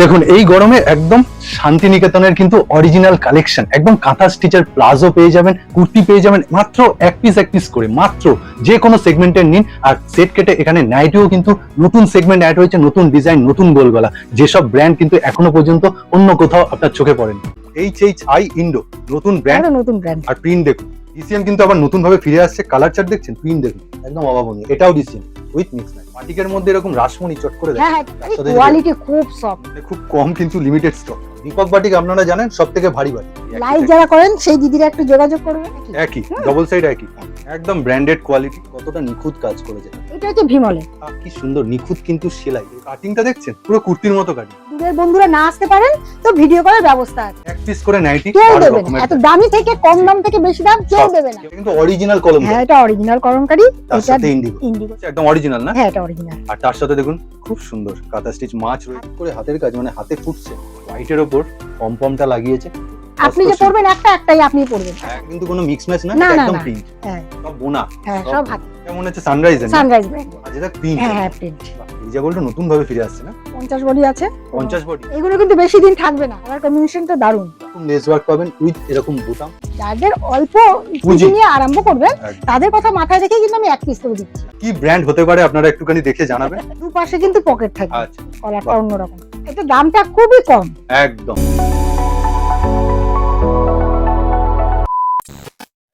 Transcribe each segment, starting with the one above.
দেখুন এই গরমে একদম শান্তিনিকেতনের কিন্তু অরিজিনাল কালেকশন একদম কাঁথা স্টিচের প্লাজো পেয়ে যাবেন কুর্তি পেয়ে যাবেন মাত্র এক পিস এক পিস করে মাত্র যে কোনো সেগমেন্টের নিন। আর সেট কেটে এখানে নাইটিও কিন্তু নতুন সেগমেন্ট অ্যাড হয়েছে নতুন ডিজাইন নতুন গোলগলা। যেসব ব্র্যান্ড কিন্তু এখনও পর্যন্ত অন্য কোথাও আপনার চোখে পড়েনি। এইচ এইচ আই ইন্ডো নতুন ব্র্যান্ড নতুন ব্র্যান্ড আর প্রিন্ট দেখুন। ডিসিএম কিন্তু আবার নতুন ভাবে ফিরে আসছে কালার চার্ট দেখছেন? পিন দেখুন একদম অভাবনীয়। এটাও ডিসিএম উইথ মিক্স নাই মাটিকের মধ্যে এরকম রাসমণি চট করে দেয় হ্যাঁ হ্যাঁ কোয়ালিটি খুব সফট মানে খুব কম কিন্তু লিমিটেড স্টক দীপক বাটিক আপনারা জানেন সব থেকে ভারী বাটি লাইভ যারা করেন সেই দিদিরা একটু যোগাযোগ করবে একই ডবল সাইড একই। একদম ব্র্যান্ডেড কোয়ালিটি কতটা নিখুঁত কাজ করেছে। এটা হচ্ছে ভিমলে। কি সুন্দর নিখুঁত কিন্তু সেলাই। কাটিংটা দেখছেন? পুরো কুর্তির মতো কাটিং দূরের বন্ধুরা না আসতে পারেন তো ভিডিও করার ব্যবস্থা আছে। এক পিস করে নাইটি কেউ দেবে না। এত দামি থেকে কম দাম থেকে বেশি দাম কেউ দেবে না। কিন্তু অরিজিনাল কলম হ্যাঁ এটা অরিজিনাল কলমকারী। তার এটা সাথে ইন্ডিগো ইন্ডিগো একদম অরিজিনাল না? হ্যাঁ এটা অরিজিনাল আর তার সাথে দেখুন খুব সুন্দর। কাঁথা স্টিচ মাছ রয়েছে করে হাতের কাজ মানে হাতে ফুটছে। হোয়াইটের ওপর পমপমটা লাগিয়েছে। আপনি যে। পড়বেন একটা একটাই আপনি পড়বেন হ্যাঁ, কিন্তু কোনো মিক্স ম্যাচ না একদম প্রিন্ট হ্যাঁ। সব বোনা। হ্যাঁ সব- হাত কেমন হচ্ছে সানরাইজ সানরাইজ ব্র্যান্ড আর যেটা প্রিন্ট হ্যাঁ হ্যাঁ প্রিন্ট রিজা গোল্ড নতুন ভাবে ফিরে আসছে না? পঞ্চাশ বডি আছে। পঞ্চাশ বডি। এগুলো কিন্তু বেশি দিন থাকবে না। আমার কম্বিনেশনটা দারুণ। লেস ওয়ার্ক পাবেন উইথ এরকম বোতাম। যাদের অল্প পুঁজি। নিয়ে আরম্ভ করবেন তাদের কথা মাথায় রেখে কিন্তু আমি এক পিস করে দিচ্ছি। কি ব্র্যান্ড হতে পারে আপনারা একটুখানি দেখে জানাবেন? দুপাশে কিন্তু পকেট থাকবে। আচ্ছা। কলারটা। অন্যরকম। এটা দামটা খুবই কম। একদম।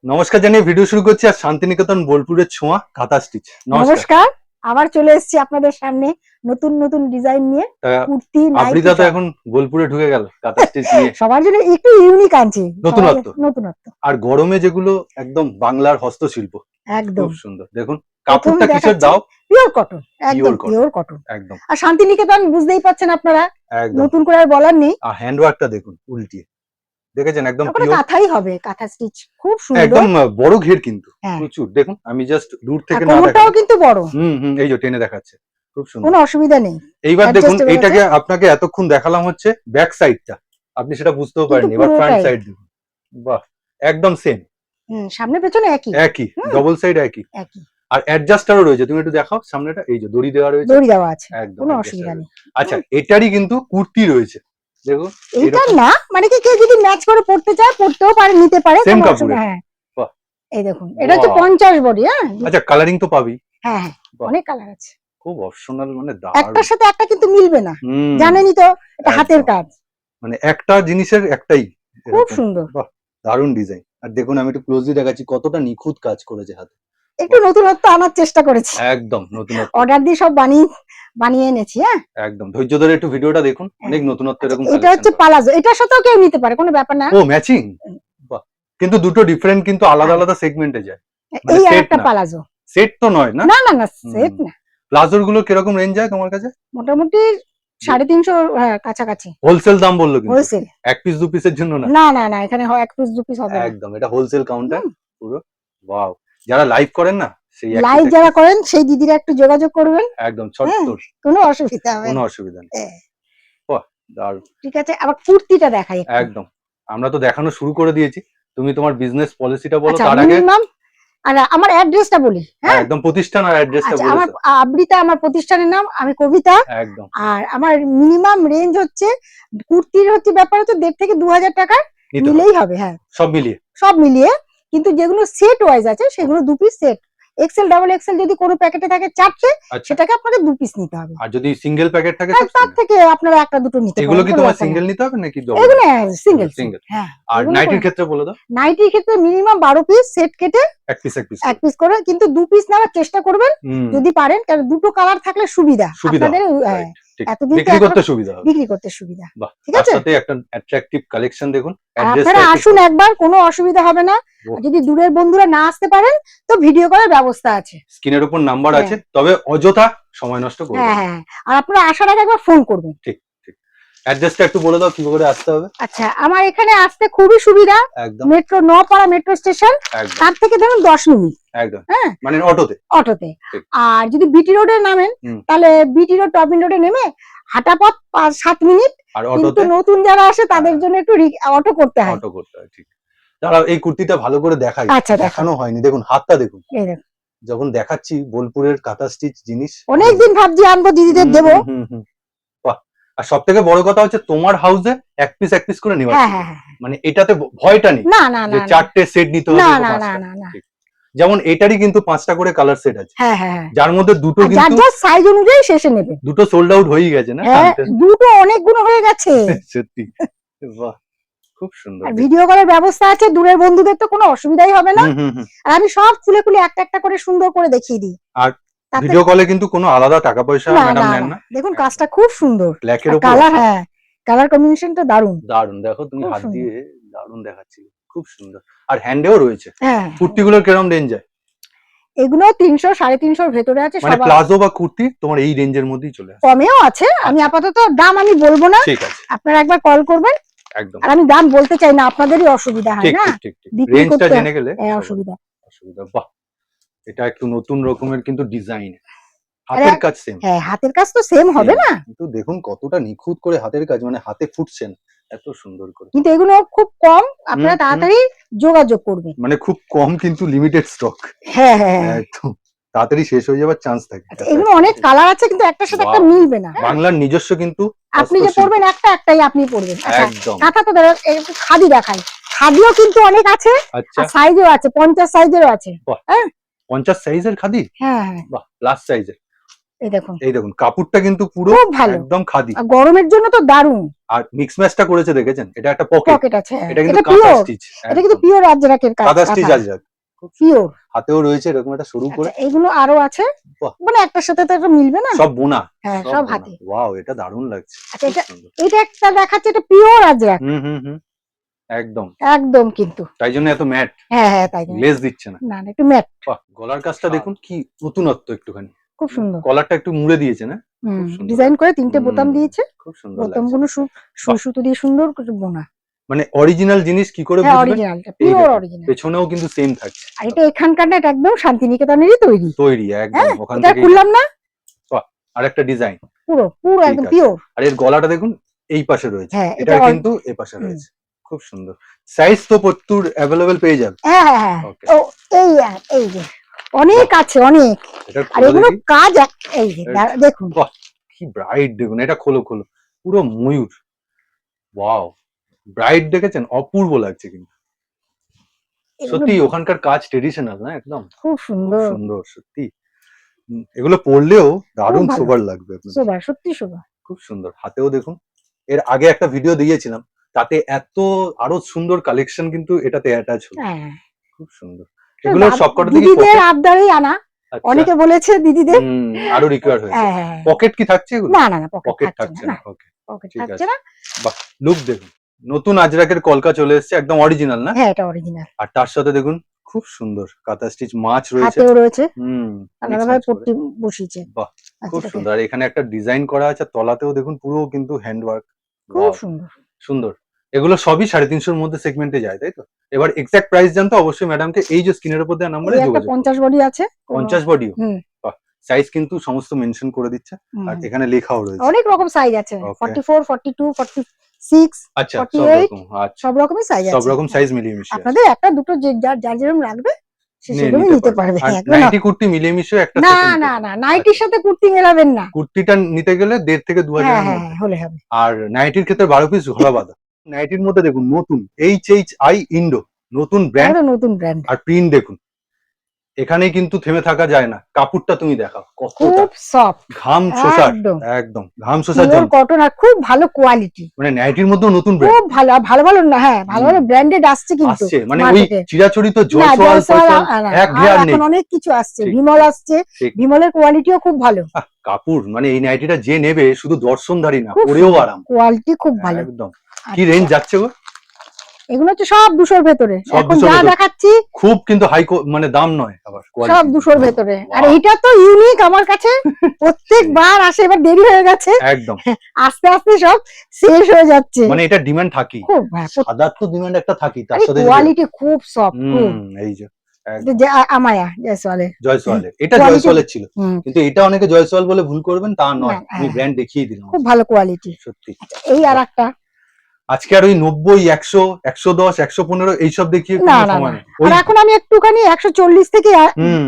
নমস্কার জানিয়ে ভিডিও শুরু করছি আর শান্তিনিকেতন বোলপুরের ছোঁয়া কাঁথা স্টিচ নমস্কার। আবার চলে এসেছি আপনাদের সামনে নতুন নতুন ডিজাইন নিয়ে। কুর্তি আবৃতা তো এখন বোলপুরে ঢুকে গেল কাঁথা স্টিচ নিয়ে। সবার জন্য একটু ইউনিক আনছি। নতুনত্ব। নতুনত্ব। আর গরমে যেগুলো একদম বাংলার হস্তশিল্প একদম। খুব সুন্দর। দেখুন কাপড়টা কিসের দাও? পিওর কটন একদম পিওর কটন একদম। আর শান্তিনিকেতন বুঝতেই পাচ্ছেন আপনারা নতুন করে আর বলার নেই। আর হ্যান্ড ওয়ার্কটা দেখুন উল্টিয়ে। দেখেছেন? একদম পিওর কাঁথাই হবে কাঁথা স্টিচ খুব সুন্দর। একদম বড় ঘের কিন্তু হ্যাঁ। প্রচুর। দেখুন আমি জাস্ট দূর থেকে না দেখাচ্ছি। কিন্তু বড়। হুম হুম এই যে টেনে দেখাচ্ছে খুব সুন্দর। কোনো অসুবিধা নেই। এইবার দেখুন এটাকে আপনাকে এতক্ষণ দেখালাম হচ্ছে ব্যাক সাইডটা আপনি সেটা বুঝতেও পারেননি এবার ফ্রন্ট সাইড দেখুন। বাহ একদম সেম হুম, সামনে পেছনে একই। একই ডবল সাইড একই। একই। আর অ্যাডজাস্টারও রয়েছে তুমি একটু দেখাও সামনেটা এই যে দড়ি দেওয়া রয়েছে। দড়ি দেওয়া আছে একদম কোনো অসুবিধা নেই। আচ্ছা এটারই কিন্তু কুর্তি রয়েছে। দেখো এরকম- না মানে কি কেউ যদি ম্যাচ করে পড়তে চায় পড়তেও পারে নিতে পারে কোনো কাপড়ে। হ্যাঁ। এই দেখুন এটা হচ্ছে Wow. পঞ্চাশ বডি হ্যাঁ? আচ্ছা কালারিং তো পাবি। হ্যাঁ হ্যাঁ অনেক কালার আছে। খুব অপশনাল মানে একটার সাথে একটা কিন্তু মিলবে না। জানেনই তো এটা হাতের কাজ। মানে একটা জিনিসের একটাই খুব। সুন্দর। দারুণ ডিজাইন আর দেখুন আমি একটু ক্লোজলি দেখাচ্ছি কতটা নিখুঁত কাজ করেছে হাতে। একটু নতুনত্ব আনার চেষ্টা করেছি। একদম নতুন অর্ডার দিয়ে সব বানিয়ে বানিয়ে এনেছি হ্যাঁ? একদম। ধৈর্য ধরে একটু ভিডিওটা দেখুন অনেক নতুনত্ব এরকম এটা হচ্ছে পালাজো এটার সাথেও কেউ নিতে পারে কোনো ব্যাপার না। ও ম্যাচিং কিন্তু দুটো ডিফারেন্ট কিন্তু আলাদা আলাদা সেগমেন্টে যায়। মানে এই একটা পালাজো সেট তো নয় না? না না না সেট না। প্লাজোরগুলো কীরকম রেঞ্জ যায় তোমার কাছে? মোটামুটি সাড়ে তিনশো হ্যাঁ, কাছাকাছি। হোলসেল দাম বলল কিন্তু। হোলসেল এক পিস দু পিসের জন্য না? না না না এখানে হয় এক পিস দু পিস হবে একদম এটা হোলসেল কাউন্টার পুরো। ওয়াও যারা লাইভ করেন না লাইভ যারা করেন সেই দিদিরা একটু যোগাযোগ করবেন। একদম ছট্টর কোনো অসুবিধা হবে কোনো অসুবিধা নেই। হ্যাঁ। ঠিক আছে আবার কুর্তিটা দেখাই একদম। আমরা তো দেখানো শুরু করে দিয়েছি। তুমি তোমার বিজনেস পলিসিটা বলো আচ্ছা তার আগে আর আমার অ্যাড্রেসটা বলি হ্যাঁ? একদম প্রতিষ্ঠান আর অ্যাড্রেসটা আচ্ছা বলে আমার আবৃতা আমার প্রতিষ্ঠানের নাম আমি কবিতা। একদম। আর আমার মিনিমাম রেঞ্জ হচ্ছে কুর্তির হচ্ছে ব্যাপার হচ্ছে দেড় থেকে দু হাজার টাকা নিলেই হবে। হ্যাঁ। সব মিলিয়ে। সব মিলিয়ে। কিন্তু যেগুলো সেট ওয়াইজ আছে সেগুলো দু piece set XL double XL যদি কোনো প্যাকেটে থাকে চারটে আচ্ছা। সেটাকে আপনাকে দু পিস নিতে হবে। আর যদি সিঙ্গেল প্যাকেট থাকে তার থেকে আপনারা একটা দুটো নিতে এগুলো কি তোমার। সিঙ্গেল নিতে হবে নাকি double? এগুলো সিঙ্গেল সিঙ্গেল হ্যাঁ আর নাইটির ক্ষেত্রে বলে দাও নাইটির ক্ষেত্রে মিনিমাম বারো পিস সেট কেটে এক পিস এক পিস এক পিস করে কিন্তু দু পিস নেওয়ার চেষ্টা করবেন। যদি পারেন কারণ দুটো কালার থাকলে সুবিধা। আপনাদের হ্যাঁ, এতদিন বিক্রি করতে সুবিধা হবে। বিক্রি করতে সুবিধা। ঠিক আছে? সাথে একটা অ্যাট্রাকটিভ কালেকশন দেখুন আপনারা আসুন একবার কোনো অসুবিধা হবে না। যদি দূরের বন্ধুরা না আসতে পারেন তো ভিডিও ব্যবস্থা আছে। স্ক্রিনের উপর নাম্বার হ্যাঁ। আছে তবে অযথা সময় নষ্ট করবে হ্যাঁ হ্যাঁ আর আপনারা আসার আগে একবার ফোন করবেন। অ্যাড্রেসটা একটু বলে দাও কি করে আসতে হবে। আচ্ছা আমার এখানে আসতে খুবই সুবিধা। একদম। মেট্রো নপাড়া মেট্রো স্টেশন। তার থেকে ধরুন দশ মিনিট। একদম। হ্যাঁ? মানে অটোতে। অটোতে। আর যদি বিটি রোডে নামেন তাহলে বিটি রোড টপিন রোডে নেমে হাঁটা পথ সাত মিনিট। আর কিন্তু অটোতে নতুন যারা আসে তাদের হ্যাঁ। জন্য একটু অটো করতে হয়। অটো করতে হয় ঠিক। দাঁড়াও এই কুর্তিটা ভালো করে দেখাই আচ্ছা দেখানো হয়নি। দেখুন হাতটা দেখুন। যখন দেখাচ্ছি বোলপুরের কাঁথা স্টিচ জিনিস। অনেকদিন ভাবছি আনব দিদিদের দেবো। আর সব থেকে বড় কথা হচ্ছে তোমার হাউসে এক পিস এক পিস করে নেওয়া হ্যাঁ মানে এটাতে ভয়টা নেই না না যে না। না। চারটে সেট নিতে হবে যেমন এটারই কিন্তু পাঁচটা করে কালার সেট আছে। হ্যাঁ হ্যাঁ হ্যাঁ। যার মধ্যে দুটো যার যার সাইজ অনুযায়ী শেষে নেবে। দুটো সোল্ড আউট হয়ে গেছে না? দুটো অনেকগুলো হয়ে গেছে। সত্যি। বাহ খুব সুন্দর। ভিডিও কলের ব্যবস্থা আছে দূরের বন্ধুদের তো কোনো অসুবিধাই হবে না। আর আমি সব খুলে খুলে একটা একটা করে সুন্দর করে দেখিয়ে দিই। আর ভিডিও কলে কিন্তু কোনো আলাদা টাকা পয়সা ম্যাডাম নেন না। দেখুন কাজটা খুব সুন্দর। ব্ল্যাকের উপর? কালার হ্যাঁ কালার কম্বিনেশনটা দারুণ। দারুণ দেখো তুমি হাত দিয়ে দারুণ দেখাচ্ছি খুব সুন্দর। আর হ্যান্ডেও রয়েছে। হ্যাঁ। কুর্তিগুলোর কিরম রেঞ্জ যায় এগুলো তিনশো সাড়ে তিনশোর ভেতরে আছে মানে প্লাজো বা কুর্তি তোমার এই রেঞ্জের মধ্যেই চলে আসে। কমেও আছে। আমি আপাতত দাম আমি বলব না। ঠিক আছে। আপনারা একবার কল করবেন। একদম। আর আমি দাম বলতে চাই না আপনাদেরই অসুবিধা হয় না? রেঞ্জটা জেনে গেলে হ্যাঁ, অসুবিধা। অসুবিধা। বাহ! এটা একটু নতুন রকমের কিন্তু ডিজাইন হাতের কাজ সেম হ্যাঁ হাতের কাজ তো সেম হবে না? কিন্তু দেখুন কতটা নিখুঁত করে হাতের কাজ মানে হাতে ফুটছেন এত সুন্দর করে। কিন্তু এগুলো খুব কম আপনারা তাড়াতাড়ি যোগাযোগ করবেন। মানে খুব কম কিন্তু লিমিটেড স্টক হ্যাঁ হ্যাঁ হ্যাঁ। একদম। তাড়াতাড়ি শেষ হয়ে যাওয়ার চান্স থাকে। আচ্ছা, এগুলো অনেক কালার আছে কিন্তু একটার সাথে একটা. মিলবে না। বাংলার নিজস্ব কিন্তু আপনি যে পড়বেন একটা একটাই আপনি পড়বেন আচ্ছা একদম। কাঁথা তো একটু খাদি দেখাই। খাদিও কিন্তু অনেক আছে আচ্ছা। আর সাইজও আছে পঞ্চাশ সাইজেরও আছে। হ্যাঁ। পঞ্চাশ সাইজের খাদি? হ্যাঁ হ্যাঁ। বাহ প্লাস সাইজের এই দেখুন। এই দেখুন কাপড়টা কিন্তু পুরো একদম খাদি। আর গরমের জন্য তো দারুণ। আর মিক্স ম্যাচটা করেছে দেখেছেন? এটা একটা পকেট পকেট আছে হ্যাঁ। এটা কিন্তু কাঁথা স্টিচ এটা কিন্তু পিওর আজরাকের কাজ কাঁথা। স্টিচ পিওর হাতেও রয়েছে এরকম একটা শুরু করে। এগুলো আরও আছে? মানে একটার সাথে তো মিলবে না? সব বোনা। হ্যাঁ সব হাতে। ওয়াও এটা দারুণ লাগছে। আচ্ছা এটা এটা একটা দেখাচ্ছে এটা পিওর আজরাক হুম হুম হুম। একদম। একদম কিন্তু। তাই জন্য এত ম্যাট। হ্যাঁ হ্যাঁ তাই জন্য। লেস দিচ্ছে না। না না একটু ম্যাট। বাহ গলার কাজটা দেখুন কি নতুনত্ব একটুখানি। খুব সুন্দর। কলারটা একটু মুড়ে দিয়েছে না? ডিজাইন করে তিনটে বোতাম দিয়েছে। খুব সুন্দর লাগছে। বোতামগুলো সু- সুতো দিয়ে সুন্দর করে বোনা। মানে অরিজিনাল জিনিস কি করে হ্যাঁ বুঝবেন? পেছনেও কিন্তু সেম থাকছে। আর এটা এখানকার না এটা একদম শান্তিনিকেতনেরই তৈরি। তৈরি একদম হ্যাঁ ওখান এটা থেকে খুললাম না? আর একটা ডিজাইন পুরো পুরো একদম পিওর আর এর গলাটা দেখুন এই পাশে রয়েছে। হ্যাঁ এটা কিন্তু এই পাশে রয়েছে। খুব সুন্দর। সাইজ তো প্রচুর অ্যাভেলেবেল পেয়ে যাবে। হ্যাঁ হ্যাঁ হ্যাঁ। এই আর- এই যে। অনেক আছে অনেক। আর এগুলো কাজ এই দেখুন। কি ব্রাইট দেখুন এটা খোলো খোলো। পুরো ময়ূর। ওয়াও ব্রাইট দেখেছেন? অপূর্ব লাগছে কিন্তু। সত্যি ওখানকার কাজ ট্রেডিশনাল না একদম? খুব সুন্দর। সুন্দর সত্যি। এগুলো পরলেও দারুণ। সোবার লাগবে আপনাদের। সত্যি শোভা খুব সুন্দর। হাতেও দেখুন। এর আগে একটা ভিডিও দিয়েছিলাম। তাতে এত আরও সুন্দর কালেকশন কিন্তু এটাতে অ্যাটাচ হলো। হ্যাঁ। খুব সুন্দর। এগুলো সবকটা দিদিদের আবদারেই আনা। আচ্ছা, অনেকে বলেছে দিদিদের আরও রিকোয়ার হয়েছে। হ্যাঁ হ্যাঁ হ্যাঁ। পকেট কি থাকছে এগুলো? না না না পকেট পকেট থাকছে না। ওকে পকেট থাকছে না। লুক দেখুন। নতুন আজরাকের কলকা চলে এসেছে একদম অরিজিনাল না? হ্যাঁ এটা অরিজিনাল আর তার সাথে দেখুন খুব সুন্দর কাঁথা স্টিচ মাছ রয়েছে। হাতেও রয়েছে। হুম আলাদা mix ভাবে match করে। পট্টি বসিয়েছে। বাহ, আচ্ছা, খুব সুন্দর। আর এখানে একটা ডিজাইন করা আছে তলাতেও দেখুন পুরো কিন্তু হ্যান্ডওয়ার্ক খুব সুন্দর। সুন্দর। এগুলো সবই সাড়ে তিনশোর মধ্যে সেগমেন্টে যায় তাই তো? এবার এক্সাক্ট প্রাইস জানতে অবশ্যই ম্যাডামকে এই যে স্ক্রিনের উপর দেওয়া নাম্বারে যোগাযোগ পঞ্চাশ বডি আছে পঞ্চাশ বডিও হুম। সাইজ কিন্তু সমস্ত মেনশন করে দিচ্ছে আর এখানে লেখাও রয়েছে। অনেক রকম সাইজ আছে. ফর্টি ফোর ফর্টি টু আচ্ছা সব 48 রকম সব রকমের সাইজ আছে। সব রকম সাইজ মিলিয়ে মিশিয়ে আপনাদের একটা দুটো যে যার যার যেরকম লাগবে সেরকমই নিতে পারবে। আর নাইটি কুর্তি মিলিয়ে মিশিয়ে একটা না না না নাইটির সাথে কুর্তি মেলাবেন না। কুর্তিটা নিতে গেলে দেড় থেকে দু হাজার হ্যাঁ হ্যাঁ, হলে হবে। আর নাইটির ক্ষেত্রে বারো পিস ঘোলা বাঁধা। নাইটির মধ্যে দেখুন নতুন এইচ এইচ আই ইন্ডো নতুন ব্র্যান্ড নতুন ব্র্যান্ড আর প্রিন্ট দেখুন। এখানে কিন্তু থেমে থাকা যায় না। কাপড়টা তুমি দেখাও কতটা। খুব সফট ঘাম শোষার একদম ঘাম শোষার জন্য। কটন আর খুব ভালো কোয়ালিটি মানে নাইটির মধ্যেও নতুন ব্র্যান্ড খুব ভালো ভালো ভালো না হ্যাঁ ভালো ভালো ব্র্যান্ডেড আসছে কিন্তু আসছে মানে ওই চিরাচরিত না, এক ঘেয়ার নেই। এখন অনেক কিছু আসছে। বিমল আসছে। বিমলের কোয়ালিটিও খুব ভালো। কাপড় মানে এই নাইটিটা যে নেবে শুধু দর্শনধারী না পরেও আরাম। কোয়ালিটি খুব ভালো। একদম। কি আচ্ছা। রেঞ্জ যাচ্ছে গো এগুলো হচ্ছে সব দুশোর ভেতরে। এখন যা দেখাচ্ছি খুব কিন্তু হাই মানে দাম নয় আবার সব। দুশোর ভেতরে। আর. এইটা তো ইউনিক আমার কাছে। প্রত্যেকবার আসে এবার দেরি হয়ে গেছে। একদম। আস্তে আস্তে সব শেষ হয়ে যাচ্ছে। মানে এটা ডিমান্ড থাকি। খুব হ্যাঁ, সাদার তো ডিমান্ড একটা থাকি তার সাথে কোয়ালিটি খুব সফট হুম এই যে আমায়া জয়সওয়ালে। জয়সওয়ালের এটা Quality- জয়সওয়ালের ছিল। কিন্তু এটা অনেকে জয়সওয়াল বলে ভুল করবেন তা নয়। আমি হ্যাঁ। ব্র্যান্ড দেখিয়ে দিলাম। খুব ভালো কোয়ালিটি সত্যি। এই আর একটা আজকে আর ওই নব্বই একশো একশো দশ একশো পনেরো এইসব দেখিয়ে না, না, আর এখন আমি একটুখানি একশো চল্লিশ থেকে হুম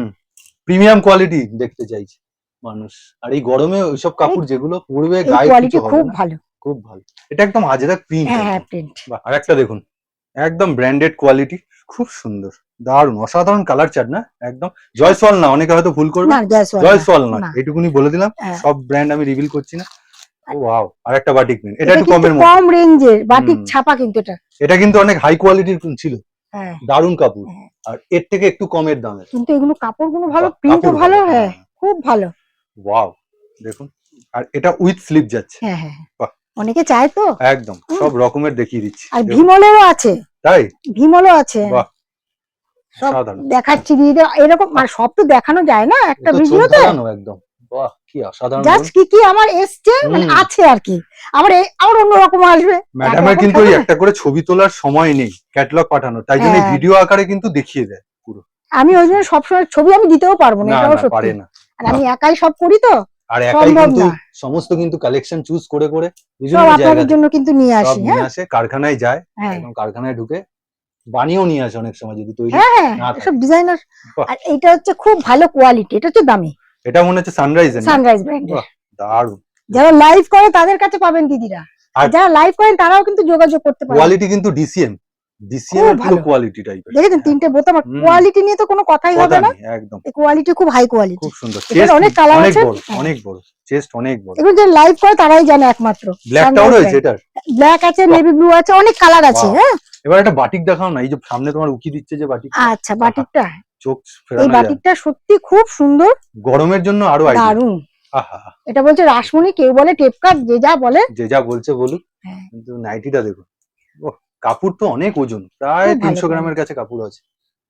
প্রিমিয়াম কোয়ালিটি দেখতে চাইছি মানুষ। আর এই গরমে ওইসব কাপড় যেগুলো পরবে গায়ে কোয়ালিটি খুব ভালো। খুব ভালো। এটা একদম আজরাক প্রিন্ট হ্যাঁ হ্যাঁ প্রিন্ট আর একটা দেখুন একদম ব্র্যান্ডেড কোয়ালিটি খুব সুন্দর। দারুণ অসাধারণ কালার চার্ট না? একদম জয়সওয়াল না অনেকে হয়তো ভুল করবে। জয়সওয়াল না। না। এটুকুনি বলে দিলাম। হ্যাঁ। সব ব্র্যান্ড আমি রিভিল করছি না। ওয়াও আর একটা বাটিক প্রিন্ট এটা একটু কমের মধ্যে। কম রেঞ্জের বাটিক ছাপা কিন্তু এটা। এটা কিন্তু অনেক হাই কোয়ালিটির ছিল। হ্যাঁ। দারুণ কাপড়। হ্যাঁ। আর এর থেকে একটু কমের দামের কিন্তু এগুলো কাপড়গুলো ভালো প্রিন্টও ভালো হ্যাঁ খুব ভালো। ওয়াও দেখুন। আর এটা উইথ স্লিপ যাচ্ছে। হ্যাঁ হ্যাঁ হ্যাঁ। অনেকে চায় তো? একদম সব রকমের দেখিয়ে দিচ্ছি। আর ভিমলেরও আছে। তাই? ভিমলও আছে। বাহ। সব দেখাচ্ছি দিয়ে দাও। এরকম মানে সব তো দেখানো যায় না একটা ভিডিওতে। একদম। বাহ। কি অসাধারণ জাস্ট কি কি আমার এসছে? মানে আছে আর কি। আমার আমার অন্যরকম আসবে। ম্যাডামের কিন্তু একটা করে ছবি তোলার সময় নেই ক্যাটালগ পাঠানোর তাই জন্য হ্যাঁ। ভিডিও আকারে কিন্তু দেখিয়ে দেয় পুরো। আমি ওই জন্য সবসময় ছবি আমি দিতেও পারব না এটাও সত্যি। আর আমি একাই সব করি তো? আর একাই কিন্তু সমস্ত কিন্তু কালেকশন চুজ করে করে সব আপনাদের জন্য কিন্তু নিয়ে আসি নিয়ে হ্যাঁ। আসে কারখানায় যায় হ্যাঁ। একদম কারখানায় ঢুকে বানিয়েও নিয়ে আসে অনেক সময় যদি তৈরি হ্যাঁ হ্যাঁ। সব ডিজাইনার আর এটা হচ্ছে খুব ভালো কোয়ালিটি এটা হচ্ছে দামি। এটা মনে হচ্ছে সানরাইজ সানরাইজ ব্র্যান্ডের। দারুণ। যারা লাইভ করে তাদের কাছে পাবেন দিদিরা। যারা লাইভ করেন তারাও কিন্তু যোগাযোগ করতে পারেন। কোয়ালিটি কিন্তু ডিসিএম ডিসিএম পুরো ভালো। কোয়ালিটি টাইপের দেখেছেন তিনটে বোতাম কোয়ালিটি নিয়ে তো কোনো কথাই হবে না। একদম। এই কোয়ালিটি খুব হাই কোয়ালিটি খুব সুন্দর। চেস্ট অনেক অনেক আছে। বড়। অনেক বড়। চেস্ট অনেক বড়। এগুলো যে লাইভ করে তারাই জানে একমাত্র। ব্ল্যাকটাও রয়েছে এটার। ব্ল্যাক আছে নেভি ব্লু আছে অনেক কালার আছে হ্যাঁ। এবার একটা বাটিক দেখাও না এই যে সামনে তোমার উকি দিচ্ছে যে বাটিক আচ্ছা বাটিকটা চোখ এই বাটিকটা সত্যি খুব সুন্দর। গরমের জন্য আরও দারুণ। এটা বলছে রাসমণি কেউ বলে টেপকাট যে যা বলে। যে যা বলছে বলুক। হ্যাঁ। কিন্তু নাইটিটা দেখুন। কাপড় তো অনেক ওজন। প্রায় তিনশো গ্রামের কাছে কাপড় আছে।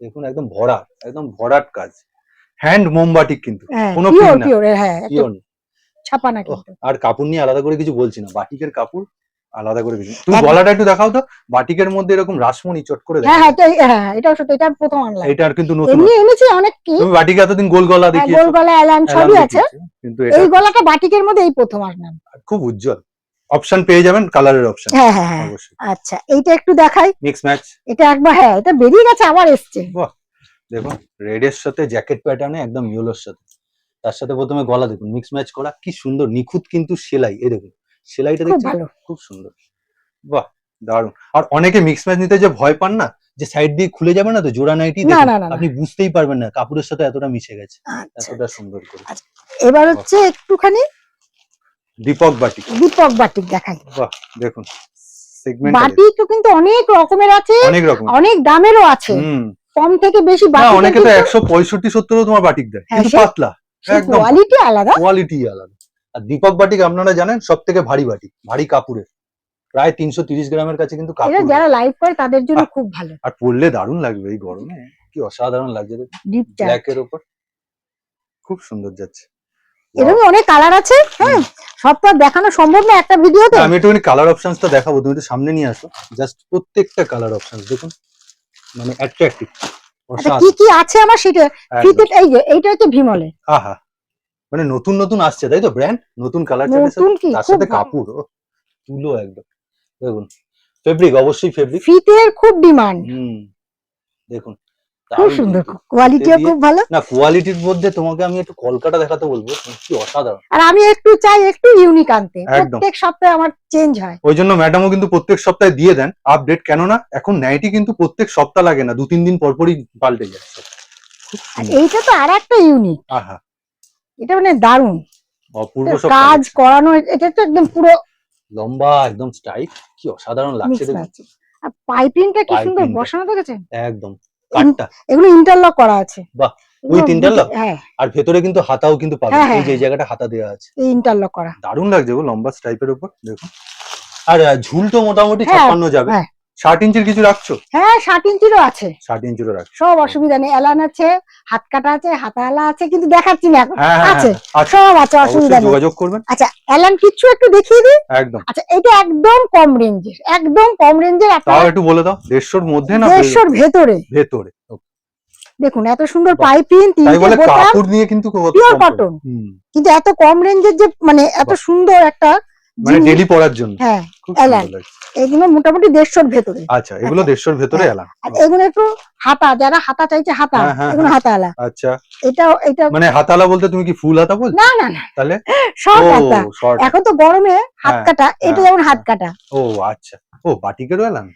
দেখুন একদম ভরা একদম ভরাট কাজ। হ্যান্ড মোমবাটিক কিন্তু। হ্যাঁ কোনো। পিওর হ্যাঁ ছাপা না আর কাপড় নিয়ে আলাদা করে কিছু বলছি না। বাটিকের কাপড় আলাদা করে কিছু তুমি গলাটা একটু দেখাও তো বাটিকের মধ্যে এরকম রাসমণি চট করে হ্যাঁ দেখা হ্যাঁ এটা হ্যাঁ এটাও সত্যি এটা প্রথম আনলাম। এটা আর কিন্তু নতুন। এমনি এনেছি অনেক কি? তুমি বাটিকে এতদিন গোল গলা হ্যাঁ, দেখিয়েছো। গোল গলা এলান সবই আছে। কিন্তু এই গলাটা বাটিকের মধ্যে এই প্রথম আনলাম। খুব উজ্জ্বল। অপশন পেয়ে যাবেন কালারের অপশন হ্যাঁ হ্যাঁ হ্যাঁ। আচ্ছা এইটা একটু দেখাই। মিক্স ম্যাচ এটা একবার হ্যাঁ এটা বেরিয়ে গেছে আবার এসছে। দেখুন রেড এর সাথে জ্যাকেট প্যাটার্নে একদম ইয়েলোর সাথে। তার সাথে প্রথমে গলা দেখুন মিক্স ম্যাচ করা কি সুন্দর নিখুঁত কিন্তু সেলাই এই দেখুন। সেলাইটা খুব ভালো। খুব সুন্দর। বাহ দারুণ। আর অনেকে মিক্স ম্যাচ নিতে যে ভয় পান না যে সাইড দিয়ে খুলে যাবে না তো জোড়া নাইটি। আপনি বুঝতেই পারবেন না কাপড়ের সাথে এতটা মিশে গেছে আচ্ছা। এতটা সুন্দর করে। এবার হচ্ছে একটুখানি দীপক বাটিক। দীপক বাটিক দেখাই। বাহ দেখুন সেগমেন্ট বাটিক কিন্তু অনেক রকমের আছে অনেক রকম অনেক দামেরও আছে। হুম। কম থেকে বেশি না অনেকে তো কিন্তু একশো পঁয়ষট্টি সত্তরও তোমার বাটিক দেয়। হ্যাঁ, কিন্তু পাতলা একদম কোয়ালিটি আলাদা। কোয়ালিটি আলাদা। আর দীপক বাটিক আপনারা জানেন সব থেকে ভারী বাটিক ভারী কাপুরের। প্রায় তিনশো তিরিশ গ্রামের কাছে কিন্তু কাপড় যারা লাইভ করে তাদের জন্য খুব ভালো। আর পরলে দারুণ লাগবে এই গরমে কি অসাধারণ লাগছে ব্ল্যাক এর উপর খুব সুন্দর যাচ্ছে। এরকম অনেক কালার আছে হ্যাঁ? সব তো দেখানো সম্ভব না একটা ভিডিওতে। আমি একটুখানি কালার অপশনসটা দেখাবো তুমি একটু সামনে নিয়ে আসো। জাস্ট প্রত্যেকটা কালার অপশনস দেখুন। মানে অ্যাট্রাকটিভ আচ্ছা কি কি আছে আমার সেটা? ফিতে এই যে এইটা হচ্ছে ভিমলে। আহা মানে নতুন নতুন আসছে তাই তো? ব্র্যান্ড নতুন কালার তার সাথে কাপড়। তুলো একদম। দেখুন ফেব্রিক অবশ্যই ফেব্রিক ফিতের খুব ডিমান্ড হুম দেখুন। খুব সুন্দর। কোয়ালিটিও খুব ভালো। না কোয়ালিটির মধ্যে তোমাকে আমি একটু কলকাতা দেখাতে বলব। কি অসাধারণ। আর আমি একটু চাই একটু ইউনিক আনতে। প্রত্যেক সপ্তাহে আমার চেঞ্জ হয়। ওই জন্য ম্যাডামও কিন্তু প্রত্যেক সপ্তাহে দিয়ে দেন আপডেট কেননা এখন নাইটি কিন্তু প্রত্যেক সপ্তাহ লাগে না। দু তিন দিন পর পরই পাল্টে যাচ্ছে। এইটা তো আর একটা ইউনিক আহা। এটা মানে দারুণ। অপূর্ব সব কাজ করানো এটা তো একদম পুরো লম্বা একদম স্টাইল কি অসাধারণ লাগছে দেখুন। আর পাইপিংটা কি সুন্দর বসানো দেখেছেন একদম কাটটা এগুলো ইন্টারলক করা আছে। বাহ, with interlock? হ্যাঁ। আর ভেতরে কিন্তু হাতাও কিন্তু পাবে হ্যাঁ, এই যে হ্যাঁ। জায়গাটা হাতা দেওয়া আছে। এই ইন্টারলক করা। দারুণ লাগছে গো লম্বা স্টাইপের উপর দেখুন। আর ঝুল তো মোটামুটি হ্যাঁ, ছাপ্পান্ন যাবে। হ্যাঁ। ষাট ইঞ্চির কিছু রাখছো? হ্যাঁ ষাট ইঞ্চিরও আছে। ষাট ইঞ্চিরও রাখছো। সব অসুবিধা নেই। এলান আছে হাত কাটা আছে হাতালা আছে কিন্তু দেখাচ্ছি না এখন। হ্যাঁ হ্যাঁ আছে হ্যাঁ, সব আছে অসুবিধা নেই। যোগাযোগ করবেন। আচ্ছা এলান কিচ্ছু একটু দেখিয়ে দিই? একদম। আচ্ছা এটা একদম কম রেঞ্জের একদম কম রেঞ্জের তাও একটু বলে দাও দেড়শোর মধ্যে না দেড়শোর ভেতরে? ভেতরে। দেখুন এত সুন্দর। পাইপিং তিনটে বোতাম কাপড় নিয়ে কিন্তু কিন্তু এত কম রেঞ্জের যে মানে এত সুন্দর একটা মানে ডেলি পরার জন্য। হ্যাঁ এলান। এগুলো মোটামুটি দেড়শোর ভেতরে। আচ্ছা এগুলো আচ্ছা। দেড়শোর ভেতরে হ্যাঁ। এগুলো একটু হাতা যারা হাতা চাইছে হাতা হ্যাঁ, হ্যাঁ, এগুলো। হাতা আলা আচ্ছা। এটা এটা মানে হাতালা বলতে তুমি কি ফুল হাতা বলছো? না না না। তাহলে? ও হাতা। এখন তো গরমে হাত কাটা এটা যেমন হাত কাটা। ও আচ্ছা। ও বাটিকেরও এলান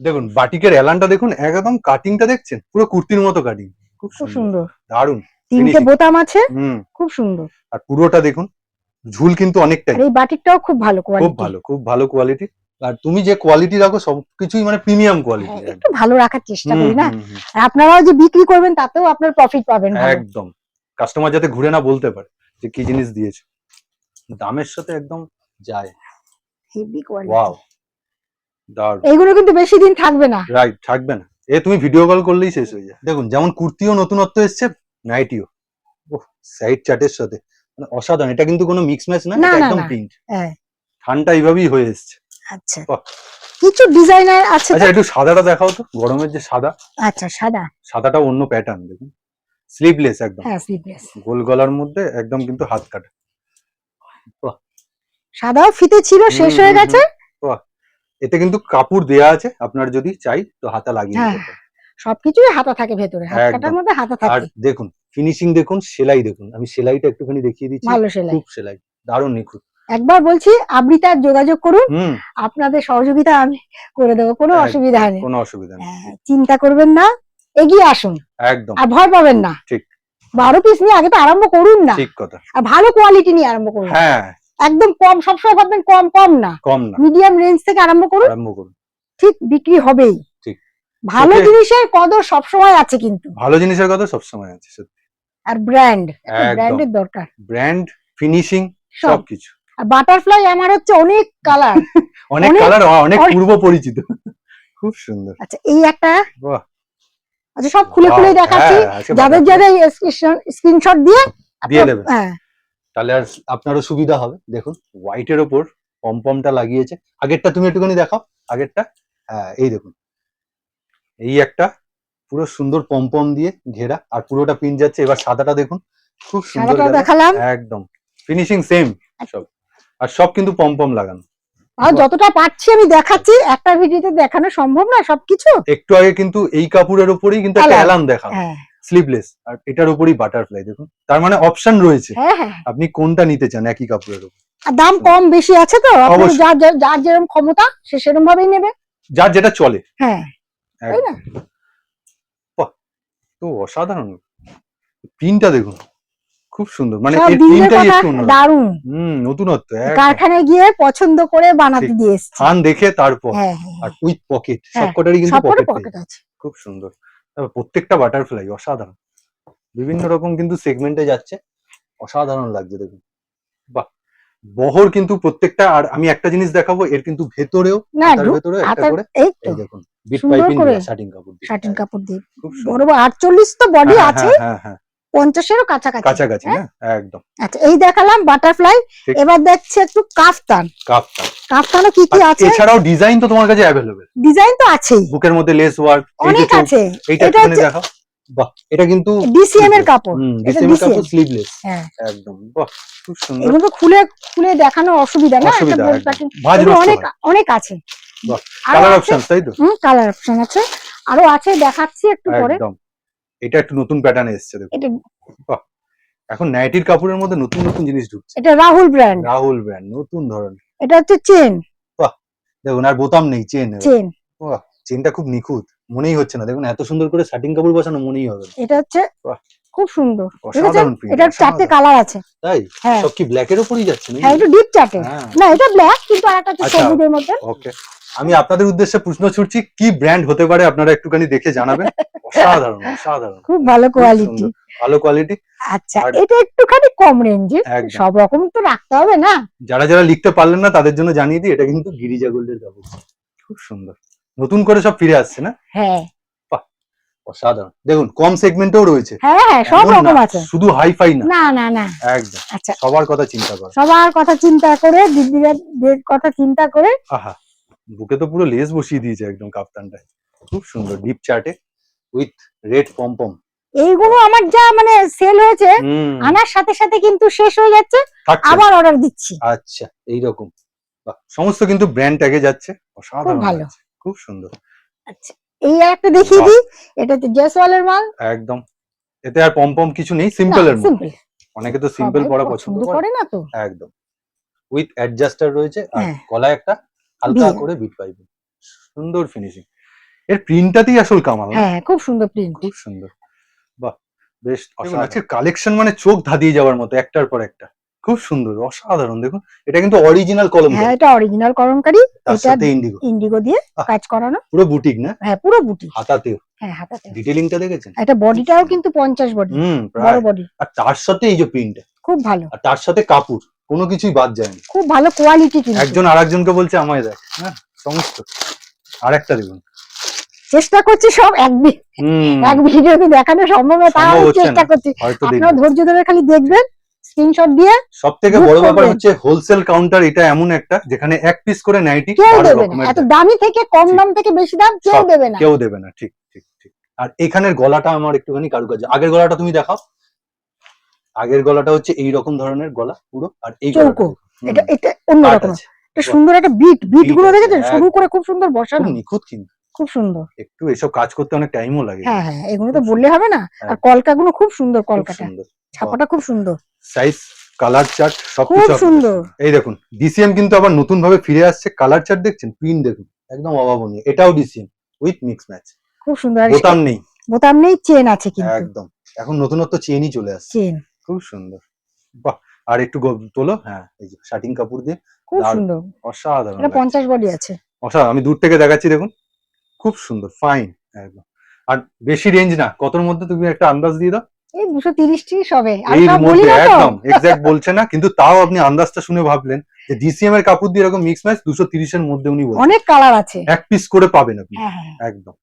দেখুন বাটিকের এলানটা দেখুন একদম কাটিংটা দেখছেন? পুরো কুর্তির মতো কাটিং খুব সুন্দর। দারুণ তিনটে বোতাম আছে। খুব সুন্দর। আর পুরোটা দেখুন ঝুল কিন্তু অনেকটাই। এই বাটিকটাও খুব ভালো কোয়ালিটি খুব ভালো খুব ভালো কোয়ালিটি আর তুমি যে কোয়ালিটি রাখো সবকিছুই মানে প্রিমিয়াম কোয়ালিটি একটু ভালো রাখার চেষ্টা করি না? আপনারাও যে বিক্রি করবেন তাতেও আপনার প্রফিট পাবেন একদম। কাস্টমার যাতে ঘুরে না বলতে পারে যে কি জিনিস দিয়েছে। দামের সাথে একদম যায়। হেভি কোয়ালিটি ওয়াও এইগুলো কিন্তু বেশি দিন থাকবে না। রাইট থাকবে না। এ তুমি ভিডিও কল করলেই শেষ হয়ে যায়। দেখুন যেমন কুর্তিও নতুনত্ব এসছে নাইটিও ওহ সাইড চার্টের সাথে। অসাধারণ। এটা কিন্তু কোনো মিক্স ম্যাচ না না, এটা না, একদম না। প্রিন্ট হ্যাঁ। ঠান্ডা এইভাবেই হয়ে এসছে। আচ্ছা। বাহ। কিছু ডিজাইনার আছে আচ্ছা একটু সাদাটা দেখাও তো গরমের যে সাদা। আচ্ছা সাদা। সাদাটা অন্য প্যাটার্ন দেখুন। স্লিভলেস একদম। হ্যাঁ স্লিভলেস গোল গলার মধ্যে একদম কিন্তু হাত কাটা। সাদাও ফিতে ছিল শেষ হয়ে হুম, গেছে। এতে কিন্তু কাপড় দেয়া আছে আপনার যদি চাই তো হাতা লাগিয়ে হ্যাঁ, নিতে পারেন। সবকিছুই হাতা থাকে ভেতরে হাত একদম। কাটার মধ্যে হাতা আর থাকে। দেখুন ফিনিশিং দেখুন সেলাই দেখুন। আমি সেলাইটা একটুখানি দেখিয়ে দিচ্ছি। ভালো সেলাই খুব সেলাই। দারুণ নিখুঁত। একবার বলছি আবৃতার যোগাযোগ করুন। আপনাদের সহযোগিতা আমি করে দেবো কোনো অসুবিধা নেই। কোনো অসুবিধা নেই। হ্যাঁ, চিন্তা করবেন না এগিয়ে আসুন। একদম। আর ভয় পাবেন না। ঠিক। বারো পিস নিয়ে আগে তো আরম্ভ করুন না। ঠিক কথা। আর ভালো কোয়ালিটি নিয়ে আরম্ভ করুন। হ্যাঁ। একদম কম সবসময় ভাববেন কম কম না। কম না। মিডিয়াম রেঞ্জ থেকে আরম্ভ করুন। আরম্ভ করুন। ঠিক বিক্রি হবেই। ঠিক। ভালো জিনিসের কদর সবসময় আছে কিন্তু। ভালো জিনিসের কথা সবসময় আছে সত্যি। আর ব্র্যান্ড ব্র্যান্ডের দরকার। ব্র্যান্ড ফিনিশিং সব। সবকিছু। আর বাটারফ্লাই আমার হচ্ছে অনেক কালার অনেক কালার অনেক অনেক- পূর্ব পরিচিত। খুব সুন্দর। আচ্ছা এই একটা। বাহ। আচ্ছা সব খুলে খুলে দেখাচ্ছি। হ্যাঁ, যাদের বাজার যাদের স্ক্রিনশট দিয়ে দিয়ে দেবেন। হ্যাঁ। তাহলে আর আপনারও সুবিধা হবে। দেখুন হোয়াইটের ওপর পমপমটা লাগিয়েছে। আগেরটা তুমি একটুখানি দেখাও। আগেরটা হ্যাঁ এই দেখুন। এই একটা পুরো সুন্দর পমপম দিয়ে ঘেরা আর পুরোটা পিন যাচ্ছে এবার সাদাটা দেখুন খুব সুন্দর দেখালাম। একদম ফিনিশিং সেম সব। আর সব কিন্তু পমপম লাগানো। আর যতটা পাচ্ছি আমি দেখাচ্ছি একটা ভিডিওতে দেখানো সম্ভব না সবকিছু? একটু আগে কিন্তু এই কাপড়ের ওপরেই কিন্তু একটা। অ্যালান দেখা হ্যাঁ। স্লিভলেস আর এটার উপরই বাটারফ্লাই দেখুন। তার মানে অপশন রয়েছে। হ্যাঁ হ্যাঁ। আপনি কোনটা নিতে চান একই কাপড়ের উপর? আর দাম কম বেশি আছে তো? যার- যার যেরকম ক্ষমতা সে সেরকম ভাবেই নেবে? যার যেটা চলে। হ্যাঁ। তাই না? তো অসাধারণ। প্রিন্টটা দেখুন খুব সুন্দর। মানে প্রিন্টটাই একটু দারুণ। হুম নতুনত্ব। কারখানায় গিয়ে পছন্দ করে বানাতে দিয়ে এসছি। দেখে তারপর। হ্যাঁ হ্যাঁ আর উইথ পকেট হ্যাঁ, সবকটারই কিন্তু পকেট আছে। খুব সুন্দর। তারপর প্রত্যেকটা বাটারফ্লাই অসাধারণ। বিভিন্ন রকম কিন্তু সেগমেন্টে যাচ্ছে। অসাধারণ লাগছে দেখুন। বাহ! বহর কিন্তু প্রত্যেকটা আর আমি একটা জিনিস দেখাবো এর কিন্তু ভেতরেও ভেতরেও একটা করে। এই দেখুন। বিট পাইপিং করে কাপড় দিয়ে। শার্টিন কাপড় দিয়ে। বড় সুন্দর। বড় আটচল্লিশ তো বডি হ্যাঁ, আছে হ্যাঁ, হ্যাঁ, পঞ্চাশেরও কাছাকাছি কাছাকাছি না একদম। আচ্ছা এই দেখালাম বাটারফ্লাই এবার দেখছি একটু কাফতান। কি কি আছে? এছাড়াও ডিজাইন তো তোমার কাছে ডিজাইন তো আছেই। বুকের মধ্যে লেস ওয়ার্ক অনেক আছে। এইটা এটা দেখাও। বাহ এটা কিন্তু ডিসিএম এর কাপড়। এটা ডিসেম্বর কাপড় স্লিভলেস হ্যাঁ। একদম বাহ খুব সুন্দর। এগুলো খুলে খুলে দেখানো অসুবিধা না অনেক অনেক আছে। কালার অপশন তাই তো? হুম কালার অপশন আছে। আরও আছে দেখাচ্ছি একটু পরে। একদম। এটা একটু নতুন প্যাটার্নে এসেছে দেখুন এখন নাইটির কাপড়ের মধ্যে নতুন নতুন জিনিস ঢুকছে। এটা রাহুল ব্র্যান্ড রাহুল ব্র্যান্ড নতুন ধরনের। এটা হচ্ছে চেন দেখুন আর বোতাম নেই চেন চেন চেনটা খুব নিখুঁত মনেই হচ্ছে না। দেখুন এত সুন্দর করে শার্টিং কাপড় বসানো মনেই হবে না। এটা হচ্ছে বাহ। খুব সুন্দর। এটা চারটে কালার আছে। তাই? হ্যাঁ। সব কি ব্ল্যাক এর উপরই যাচ্ছে নাকি? হ্যাঁ একটু ডিপ চার্টে না এটা ব্ল্যাক কিন্তু আর একটা হচ্ছে আচ্ছা। সবুজের মধ্যে। ওকে আমি আপনাদের উদ্দেশ্যে প্রশ্ন ছুটছি কি ব্র্যান্ড হতে পারে আপনারা একটুখানি দেখে জানাবেন? অসাধারণ অসাধারণ। খুব ভালো কোয়ালিটি ভালো কোয়ালিটি আচ্ছা এটা একটুখানি কম রেঞ্জের সব রকম তো রাখতে হবে না? যারা যারা লিখতে পারলেন না তাদের জন্য জানিয়ে দিই এটা কিন্তু গিরিজা গোল্ডের কাপড় খুব সুন্দর। নতুন করে সব ফিরে আসছে না? হ্যাঁ। অসাধারণ। দেখুন কম সেগমেন্টেও রয়েছে। হ্যাঁ হ্যাঁ সব রকম আছে। শুধু হাই ফাই না। না না না। একদম। আচ্ছা। সবার কথা চিন্তা করো। সবার কথা চিন্তা করে দিদিদের কথা চিন্তা করে আহা। বুকে তো পুরো লেস বসিয়ে দিয়েছে একদম কাপ্তানটায় খুব সুন্দর ডিপ চার্টে উইথ রেড পম্পম এইগুলো আমার যা মানে সেল হয়েছে আনার সাথে সাথে কিন্তু শেষ হয়ে যাচ্ছে আবার অর্ডার দিচ্ছি। আচ্ছা এইরকম। বাহ, সমস্ত কিন্তু ব্র্যান্ড ট্যাগে যাচ্ছে অসাধারণ ভালো। খুব সুন্দর। আচ্ছা এই একটা দেখিয়ে দিই এটা হচ্ছে জয়সওয়ালের মাল। একদম। এতে আর পম পম কিছু নেই সিম্পলের মধ্যে। সিম্পল অনেকে তো সিম্পল পরা পছন্দ করে। করে না তো? একদম। উইথ অ্যাডজাস্টার রয়েছে আর হ্যাঁ। গলায় একটা হালকা করে বিট পাইবে। সুন্দর ফিনিশিং এর প্রিন্টটাতেই আসল কামাল? হ্যাঁ খুব সুন্দর প্রিন্ট খুব সুন্দর। বাহ বেশ আজকে কালেকশন মানে চোখ ধাঁধিয়ে যাওয়ার মতো একটার পর একটা। খুব সুন্দর অসাধারণ। দেখুন এটা কিন্তু অরিজিনাল কলম হ্যাঁ এটা অরিজিনাল কলমকারী তার এটা সাথে ইন্ডিগো ইন্ডিগো দিয়ে কাজ করানো। পুরো বুটিক না? হ্যাঁ পুরো বুটিক হাতাতেও। হ্যাঁ হাতাতে ডিটেলিংটা দেখেছেন? এটা বডিটাও কিন্তু পঞ্চাশ বডি হুম বড় বডি আর তার সাথে এই যে প্রিন্ট খুব ভালো। আর তার সাথে কাপড়। কোনো কিছুই বাদ যায়নি খুব ভালো কোয়ালিটি কিন্তু একজন আর একজনকে বলছে আমায় দেখ। হ্যাঁ সমস্ত। আর একটা দেখুন চেষ্টা করছি সব এক বি- হুম। এক ভিডিওতে দেখানো সম্ভব না তাও চেষ্টা করছি। আপনারা ধৈর্য ধরে খালি দেখবেন স্ক্রিনশট দিয়ে সব থেকে বড় ব্যাপার হচ্ছে হোলসেল কাউন্টার এটা এমন একটা যেখানে এক পিস করে নাইটি কেউ দেবে না। এত দামি থেকে কম দাম থেকে বেশি দাম কেউ দেবে না। কেউ দেবে না। ঠিক ঠিক ঠিক। আর এখানের গলাটা আমার একটুখানি কারুকাজ আগের গলাটা তুমি দেখাও। আগের গলাটা হচ্ছে এই রকম ধরনের গলা পুরো আর এই চৌকো। এটা এটা অন্যরকম। এটা সুন্দর একটা বিট বিটগুলো দেখেছেন? হ্যাঁ। শুরু করে খুব সুন্দর বসানো। নিখুঁত কিন্তু। খুব সুন্দর। একটু এসব কাজ করতে অনেক টাইমও লাগে। হ্যাঁ হ্যাঁ এগুলো তো বললে হবে না। হ্যাঁ। আর কলকাগুলো খুব সুন্দর কলকাটা। ছাপাটা খুব সুন্দর। সাইজ কালার চার্ট খুব সুন্দর। এই দেখুন ডিসিএম কিন্তু আবার নতুন ভাবে ফিরে আসছে। কালার চার্ট দেখছেন? প্রিন্ট দেখুন। একদম অভাবনীয়। এটাও ডিসিএম উইথ মিক্স ম্যাচ খুব সুন্দর। বোতাম নেই। বোতাম নেই চেন আছে কিন্তু। একদম। এখন নতুনত্ব চেনই চলে আসছে। চেন খুব সুন্দর। বাহ! আর একটু তোলো। হ্যাঁ এই যে শার্টিং কাপড় দিয়ে খুব সুন্দর। অসাধারণ এটা লাগছে। পঞ্চাশ বডি আছে। অসাধারণ। আমি দূর থেকে দেখাচ্ছি দেখুন। খুব সুন্দর ফাইন একদম। আর বেশি রেঞ্জ না কতর মধ্যে তুমি একটা আন্দাজ দিয়ে দাও? এই দুশো তিরিশ ত্রিশ হবে আমি এই বলি মধ্যে না একদম এক্সাক্ট বলছে না কিন্তু তাও আপনি আন্দাজটা শুনে ভাবলেন যে ডিসিএম এর কাপড় দিয়ে এরকম মিক্স ম্যাচ দুশো তিরিশের মধ্যে উনি বলছেন। অনেক কালার আছে। এক পিস করে পাবেন আপনি। হ্যাঁ হ্যাঁ একদম।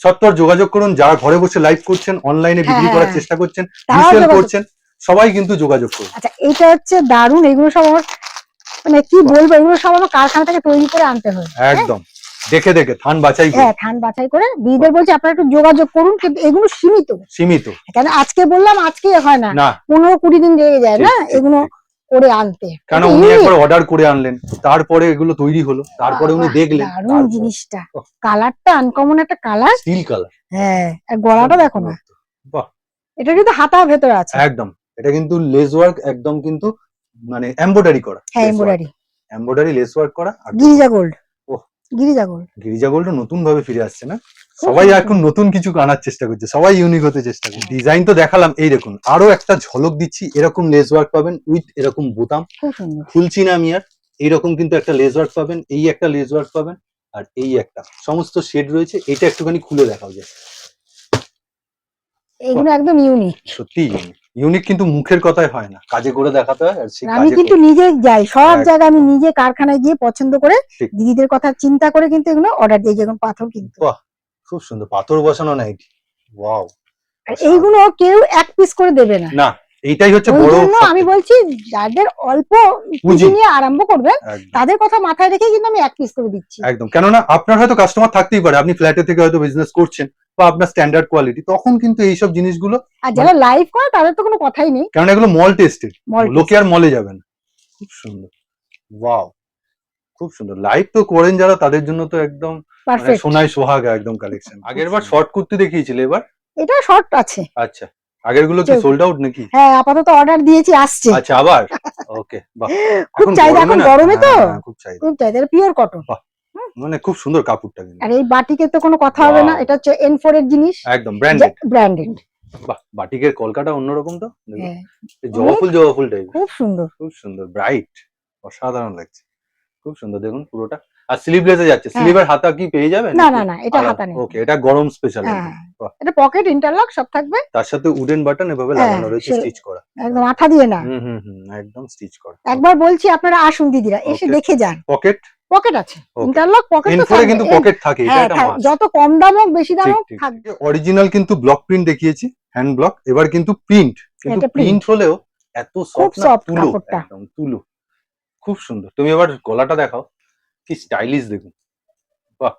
সত্তর যোগাযোগ করুন যারা ঘরে বসে লাইভ করছেন অনলাইনে বিক্রি হ্যাঁ, করার হ্যাঁ। চেষ্টা করছেন রিসেল করছেন সবাই কিন্তু যোগাযোগ করুন আচ্ছা এটা হচ্ছে দারুণ এগুলো সব আমার মানে কি বলব এগুলো সব আমার কারখানা থেকে তৈরি করে আনতে হয়? একদম। দেখে দেখে থান বাছাই করে। হ্যাঁ ধান বাছাই করে। দিদিদের বলছে আপনারা একটু যোগাযোগ করুন কিন্তু এগুলো সীমিত। সীমিত। কেন আজকে বললাম আজকে হয় না। পনেরো কুড়ি দিন লেগে যায় না? এগুলো করে আনতে। কারণ এটা উনি একবার অর্ডার করে আনলেন তারপরে এগুলো তৈরি হলো তারপরে উনি দেখলেন দারুণ জিনিসটা। কালারটা আনকমন একটা কালার। স্টিল কালার হ্যাঁ আর গলাটা দেখো না। বাহ। এটা কিন্তু হাতা ভেতরে আছে। একদম। এটা কিন্তু লেস ওয়ার্ক একদম কিন্তু মানে এমব্রয়ডারি করা হ্যাঁ এমব্রয়ডারি এমব্রয়ডারি লেস ওয়ার্ক করা Girija gold. Girija gold Girija gold নতুন ভাবে ফিরে আসছে না? সবাই এখন নতুন কিছু আনার চেষ্টা করছে সবাই ইউনিক হতে চেষ্টা করছে। ডিজাইন তো দেখালাম এই দেখুন আরও একটা ঝলক দিচ্ছি এরকম লেস ওয়ার্ক পাবেন উইথ এরকম বোতাম। খুলছি না আমি আর এইরকম কিন্তু একটা লেস ওয়ার্ক পাবেন এই একটা লেস ওয়ার্ক পাবেন আর এই একটা। সমস্ত শেড রয়েছে এটা একটুখানি খুলে দেখাও যায়। এগুলো একদম ইউনিক সত্যি ইউনিক কিন্তু মুখের কথাই হয় না। কাজে করে দেখাতে হয় আর আমি কিন্তু নিজে যাই সব জায়গায় আমি নিজে কারখানায় গিয়ে পছন্দ করে। দিদিদের কথা চিন্তা করে কিন্তু এগুলো অর্ডার দিই যেমন পাথর কিন্তু। বাহ খুব সুন্দর। পাথর বসানো নাইটি ওয়াও আর এইগুলো কেউ এক পিস করে দেবে না। না এইটাই হচ্ছে বড় আমি বলছি যাদের অল্প। পুঁজি। নিয়ে আরম্ভ করবেন তাদের কথা মাথায় রেখে কিন্তু আমি এক পিস করে দিচ্ছি। একদম। কেননা আপনার হয়তো কাস্টমার থাকতেই পারে। আপনি ফ্ল্যাটে থেকে হয়তো বিজনেস করছেন। বা আপনার স্ট্যান্ডার্ড কোয়ালিটি তখন কিন্তু এইসব জিনিসগুলো আর যারা লাইভ করে তাদের তো কোনো কথাই নেই। কারণ এগুলো মল টেস্টেড লোকে আর মলে যাবে না। খুব সুন্দর। ওয়াও খুব সুন্দর। লাইভ তো করেন যারা তাদের জন্য তো একদম মানে সোনায় সোহাগা একদম কালেকশন আগের বার শর্ট কুর্তি দেখিয়েছিলে এবার? এটা শর্ট আছে। আচ্ছা। আগেরগুলো কি। সোল্ড আউট নাকি? হ্যাঁ আপাতত অর্ডার দিয়েছি আসছে। আচ্ছা আবার? ওকে বাহ। খুব চাহিদা এখন গরমে তো? হ্যাঁ, হ্যাঁ, খুব চাহিদা। খুব চাহিদা পিওর কটন মানে খুব সুন্দর কাপড়টা কিন্তু। আর এই বাটিকের তো কোনো কথা হবে না এটা হচ্ছে এন এর জিনিস। একদম ব্র্যান্ডেড ব্র্যান্ডেড বাহ বাটিকের কলকাতা অন্যরকম তো? হ্যাঁ। জবা ফুল জবা ফুল টাইপ খুব সুন্দর। খুব সুন্দর ব্রাইট অসাধারণ লাগছে। খুব সুন্দর দেখুন পুরোটা। আর স্লিভলেসে যাচ্ছে। হ্যাঁ। স্লিভের হাতা কি পেয়ে যাবে না না না এটা হাতা নেই। ওকে এটা গরম স্পেশাল হ্যাঁ। এটা পকেট ইন্টারলক সব থাকবে। তার সাথে উডেন বাটন এভাবে হ্যাঁ, লাগানো রয়েছে স্টিচ করা। একদম আঠা দিয়ে না। হুম হুম হুম একদম স্টিচ করা। একবার বলছি আপনারা আসুন দিদিরা এসে. দেখে যান। পকেট পকেট আছে। ইন্টারলক পকেট তো কিন্তু পকেট থাকে এটা হ্যাঁ একটা যত কম দাম হোক বেশি দাম হোক থাকবে অরিজিনাল কিন্তু ব্লক প্রিন্ট দেখিয়েছি হ্যান্ড ব্লক এবার কিন্তু প্রিন্ট কিন্তু প্রিন্ট হলেও এত সফট তুলো একদম তুলো। খুব সুন্দর। তুমি এবার গলাটা দেখাও কি স্টাইলিশ দেখুন। বাহ!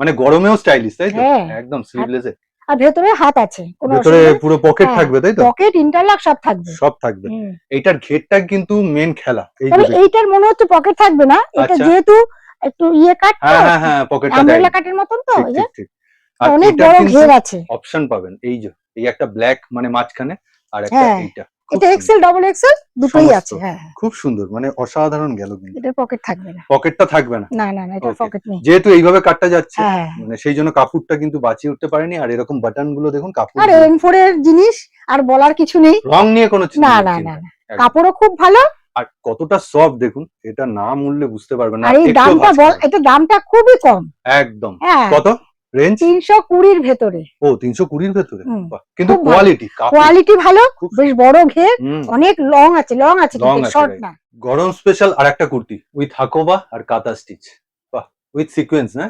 মানে গরমেও স্টাইলিশ তাই তো? হ্যাঁ। একদম স্লিভলেসে আর ভেতরে হাত আছে ভেতরে পুরো পকেট হ্যাঁ, থাকবে তাই তো? পকেট ইন্টারলক সব থাকবে। সব থাকবে। এটার এইটার ঘেরটা কিন্তু মেন খেলা এইটার মনে হচ্ছে পকেট থাকবে না এটা আচ্ছা। যেহেতু একটু ইয়ে কাট হ্যাঁ হ্যাঁ পকেটটা দেয় কাটের মতন তো এই যে অনেক বড় ঘের আছে। অপশন পাবেন এই যে এই একটা ব্ল্যাক মানে মাঝখানে আর একটা হ্যাঁ, এইটা। এটা এক্সেল ডবল এক্সেল দুটোই আছে হ্যাঁ হ্যাঁ। খুব সুন্দর মানে অসাধারণ গেল কিন্তু। এটার পকেট থাকবে না। পকেটটা থাকবে না। না না না Okay. পকেট নেই। যেহেতু এইভাবে কাটটা যাচ্ছে হ্যাঁ হ্যাঁ। মানে সেই জন্য কাপড়টা কিন্তু বাঁচিয়ে উঠতে পারেনি আর এরকম বাটনগুলো দেখুন কাপড় আর এন ফোর এর জিনিস আর বলার কিছু নেই। রং নিয়ে কোনো না চিন্তা না না না। কাপড়ও খুব ভালো। আর কতটা সফট দেখুন এটা না মূল্যে বুঝতে পারবেন না আর এই দামটা বল এটা দামটা খুবই কম। একদম। কত? রেঞ্জ তিনশো কুড়ির ভেতরে। ও তিনশো কুড়ির ভেতরে? কিন্তু কোয়ালিটি কোয়ালিটি ভালো বেশ বড় ঘের অনেক লং আছে লং আছে শর্ট না। গরম স্পেশাল আর একটা কুর্তি উইথ হাকোবা আর কাতা স্টিচ বাহ উইথ সিকোয়েন্স না?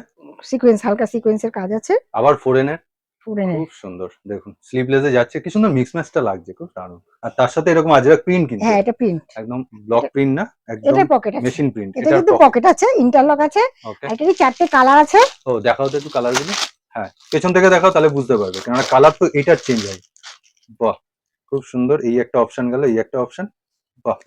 সিকোয়েন্স হালকা সিকোয়েন্সের কাজ আছে। আবার ফোরেনের পুরে খুব সুন্দর। দেখুন স্লিভলেসে যাচ্ছে। কি সুন্দর মিক্স ম্যাচটা লাগছে খুব দারুণ। আর তার সাথে এরকম আজরাক প্রিন্ট কিন্তু। হ্যাঁ এটা প্রিন্ট একদম ব্লক প্রিন্ট না একদম এটার পকেট আছে। মেশিন প্রিন্ট এটা কিন্তু পকেট আছে ইন্টারলক আছে। আর এটারই চারটে কালার আছে। ও দেখাও তো একটু কালারগুলো। হ্যাঁ পেছন থেকে দেখাও তাহলে বুঝতে পারবে। কেননা কালার তো এটার চেঞ্জ হয়। বাহ খুব সুন্দর। এই একটা অপশন গেল এই একটা অপশন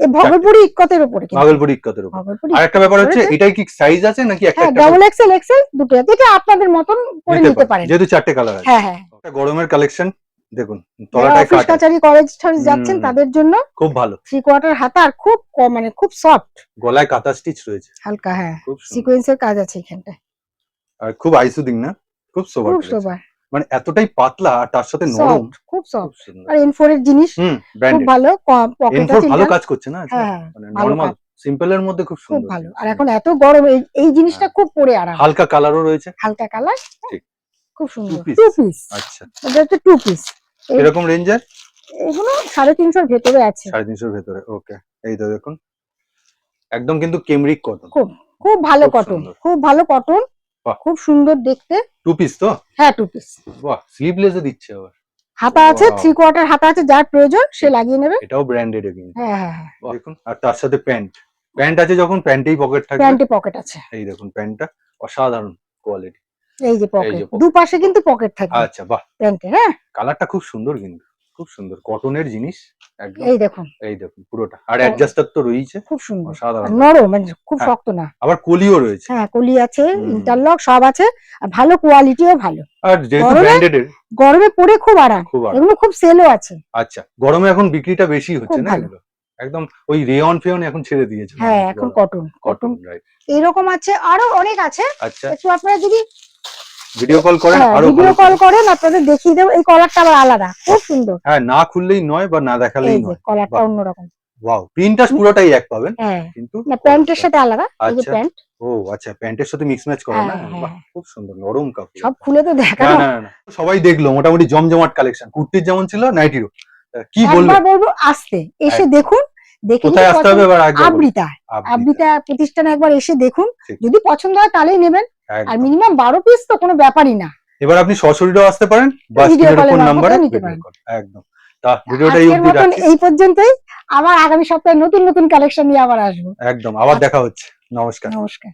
এই ভগলপুরি ইক্কতের উপরে। ভাগলপুর ইক্কাতের উপর। আর একটা ব্যাপার হচ্ছে এটাই কি সাইজ আছে নাকি একটা একটা ডাবল এক্সেল এক্সেল দুটো। আছে এটা আপনাদের মতন করে নিতে পারেন। যেহেতু চারটে কালার আছে। হ্যাঁ হ্যাঁ। একটা গরমের কালেকশন দেখুন যারা তলাটায় কাট। কাচারি কলেজ যাচ্ছেন তাদের জন্য খুব ভালো। থ্রি কোয়ার্টার হাতা আর খুব কম মানে খুব সফট গলায় কাঁথা স্টিচ রয়েছে। হালকা হ্যাঁ। সিকোয়েন্সের কাজ আছে এখানটায়। আর খুব আইসুদিং না? খুব সোবার খুব সোবার মানে এতটাই পাতলা আর তার সাথে নরম। খুব সফট আর এন এর জিনিস খুব ভালো পকেট আছে ভালো কাজ করছে না? হ্যাঁ হ্যাঁ, মানে নরমাল। সিম্পল এর মধ্যে খুব সুন্দর। ভালো। আর এখন এত গরম এই এই জিনিসটা হ্যাঁ। খুব পরে আরাম। হালকা কালারও রয়েছে। হালকা কালার ঠিক। খুব সুন্দর। টু পিস আচ্ছা। এটা হচ্ছে টু পিস এরকম রেঞ্জের এগুলো সাড়ে তিনশোর ভেতরে আছে। সাড়ে তিনশোর ভেতরে ওকে এই তো দেখুন। একদম কিন্তু কেমরিক কটন খুব খুব ভালো কটন খুব ভালো কটন। খুব সুন্দর দেখতে। টু পিস তো? হ্যাঁ টু পিস বাহ স্লিভলেসে দিচ্ছে আবার। হাতা আছে থ্রি কোয়ার্টার হাতা আছে যার প্রয়োজন সে লাগিয়ে নেবে। এটাও ব্র্যান্ডেড কিন্তু হ্যাঁ হ্যাঁ হ্যাঁ। দেখুন আর তার সাথে প্যান্ট। প্যান্ট আছে যখন প্যান্টেই পকেট থাকবে। প্যান্টে পকেট আছে। এই দেখুন প্যান্টটা অসাধারণ কোয়ালিটি এই যে পকেট দুপাশে কিন্তু পকেট থাকে। আচ্ছা বাহ। প্যান্টে হ্যাঁ। কালারটা খুব সুন্দর কিন্তু। খুব সুন্দর। কটনের জিনিস একদম। এই দেখুন। এই দেখুন পুরোটা। আর অ্যাডজাস্টার তো রয়েছে। খুব সুন্দর। আর অসাধারণ। নরম মানে খুব হ্যাঁ। শক্ত না। আবার কলিও রয়েছে। হ্যাঁ কলি আছে ইন্টারলক সব আছে। আর ভালো কোয়ালিটিও ভালো। আর যেহেতু? ব্র্যান্ডেড গরমে পরে খুব আরাম। এগুলো খুব সেলও আছে। আচ্ছা গরমে এখন বিক্রিটা বেশি হচ্ছে না এগুলো? একদম ওই রেয়ন ফেয়ন এখন ছেড়ে দিয়েছে হ্যাঁ এখন কটন কটন এরকম আছে আরও অনেক আছে। আচ্ছা। একটু আপনারা যদি ভিডিও কল করেন আরও ভিডিও কল করে। করেন আপনাদের দেখিয়ে দেবো এই কলারটা আবার আলাদা খুব সুন্দর। হ্যাঁ না খুললেই নয় বা না দেখালেই নয়। কলারটা অন্যরকম। ওয়াও প্রিন্টটা পুরোটাই এক পাবেন হ্যাঁ কিন্তু না প্যান্টের সাথে আলাদা এই যে আচ্ছা। প্যান্ট। ও আচ্ছা প্যান্টের সাথে মিক্স ম্যাচ করে না? হ্যাঁ, হ্যাঁ। খুব সুন্দর নরম কাপড়। সব খুলে তো না দেখানো। না না, না সবাই দেখল মোটামুটি জমজমাট কালেকশন কুর্তির যেমন ছিল নাইটিরও কি বলবে? বলব আসতে এসে দেখুন দেখে কোথায় আসতে হবে আবৃতা, আবৃতা। প্রতিষ্ঠানে একবার এসে দেখুন। যদি পছন্দ হয় তাহলেই নেবেন। আর মিনিমাম বারো পিস তো কোনো ব্যাপারই না। এবার আপনি সশরীরও আসতে পারেন বা স্ক্রিনের ফোন নাম্বারে একদম। তা ভিডিওটা এই অবধি রাখছি। এই পর্যন্তই। আবার আগামী সপ্তাহে নতুন নতুন কালেকশন নিয়ে আবার আসব। একদম। আবার দেখা হচ্ছে। নমস্কার। নমস্কার।